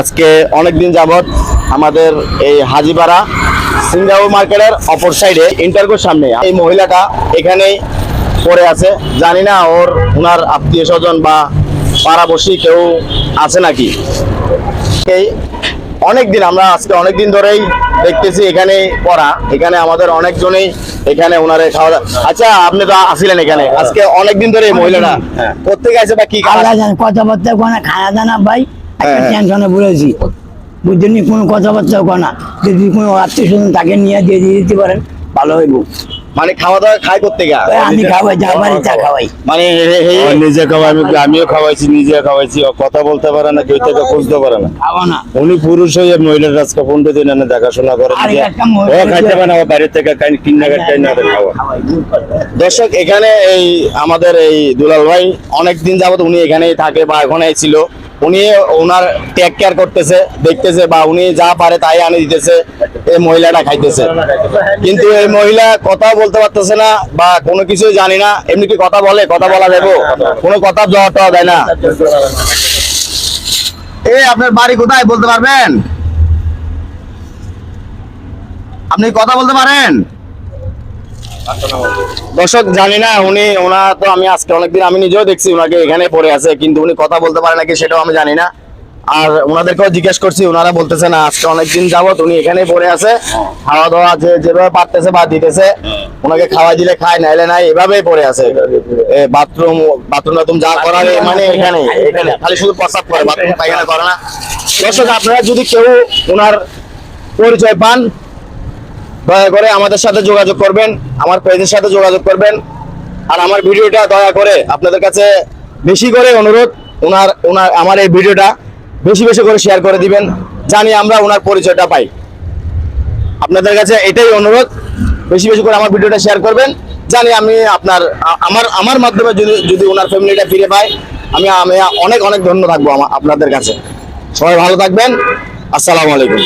আজকে অনেক দিন যাবত আমাদের এই হাজিপাড়া সিঙ্গাপুর মার্কেটের অপর সাইডে ইন্টারকোর সামনে এই মহিলাটা এখানেই পড়ে আছে। জানি না ওর ওনার আত্মীয় স্বজন বা পাড়াবসী কেউ আছে নাকি? এই অনেক দিন আমরা আজকে অনেক দিন ধরেই দেখতেছি এখানে পড়া। এখানে আমাদের অনেকজনেই এখানে ওনারে খাওয়া আচ্ছা আপনি তো আসিলেন এখানে। আজকে অনেক দিন ধরে এই মহিলাটা কোথেকে আছে বা কি জানে কথাবার্তা কোনা খানা দানা ভাই। টেনশনে বলেছি বুঝছেন কোনো কথাবার্তা কোনা যদি কোনো আত্মীয় স্বজন তাকে নিয়ে দিয়ে দিয়ে দিতে পারেন ভালো হইব। মানে খাওয়া দাওয়া খাই করতে গা আমি খাওয়াই যা পারি তা খাওয়াই। মানে নিজে খাওয়াই আমি আমিও খাওয়াইছি নিজে খাওয়াইছি কথা বলতে পারে না কেউ থেকে খুঁজতে পারে না। খাওয়া না। উনি পুরুষ হয়ে মহিলার আজকে পনেরো দিন এনে দেখাশোনা করে ও খাইতে পারে না বাইরে থেকে কিনা না খাওয়া। দর্শক এখানে এই আমাদের এই দুলাল ভাই অনেক দিন যাবত উনি এখানেই থাকে বা এখানেই ছিল। উনি ওনার টেক কেয়ার করতেছে, দেখতেছে বা উনি যা পারে তাই আনে দিতেছে, এই মহিলাটা খাইতেছে। কিন্তু এই মহিলা কথা বলতে পারতেছে না বা কোনো কিছু জানি না। এমনি কি কথা বলে? কথা বলা যাব কোনো কথা জবাব টওয়া দেয় না। এ, আপনার বাড়ি কোথায় বলতে পারবেন? আপনি কথা বলতে পারেন? দর্শক, জানি না, উনি ওনা তো আমি আজকে অনেকদিন আমি নিজেও দেখছি ওনাকে এখানে পড়ে আছে, কিন্তু উনি কথা বলতে পারে নাকি সেটাও আমি জানি না। আর ওনাদেরকেও জিজ্ঞেস করছি ওনারা বলতেছে না, আজকে অনেকদিন যাবত উনি এখানেই পড়ে আছে। খাওয়া দাওয়া যে, যেভাবে পারতেছে বা দিতেছে ওনাকে খাওয়া দিলে খায়, নাইলে নাই, এভাবেই পড়ে আছে। বাথরুম বাথরুম টাথরুম যা করার মানে এখানে এখানে। খালি শুধু প্রস্তাব করে, বাথরুম, পায়খানা করে না। দর্শক, আপনারা যদি কেউ ওনার পরিচয় পান দয়া করে আমাদের সাথে যোগাযোগ করবেন, আমার পেজের সাথে যোগাযোগ করবেন। আর আমার ভিডিওটা দয়া করে আপনাদের কাছে বেশি করে অনুরোধ ওনার ওনার আমার এই ভিডিওটা বেশি বেশি করে শেয়ার করে দিবেন, জানি আমরা ওনার পরিচয়টা পাই। আপনাদের কাছে এটাই অনুরোধ, বেশি বেশি করে আমার ভিডিওটা শেয়ার করবেন, জানি আমি আপনার আমার আমার মাধ্যমে যদি যদি ওনার ফ্যামিলিটা ফিরে পাই আমি আমি অনেক অনেক ধন্য থাকব আপনাদের কাছে। সবাই ভালো থাকবেন, আসসালামু আলাইকুম।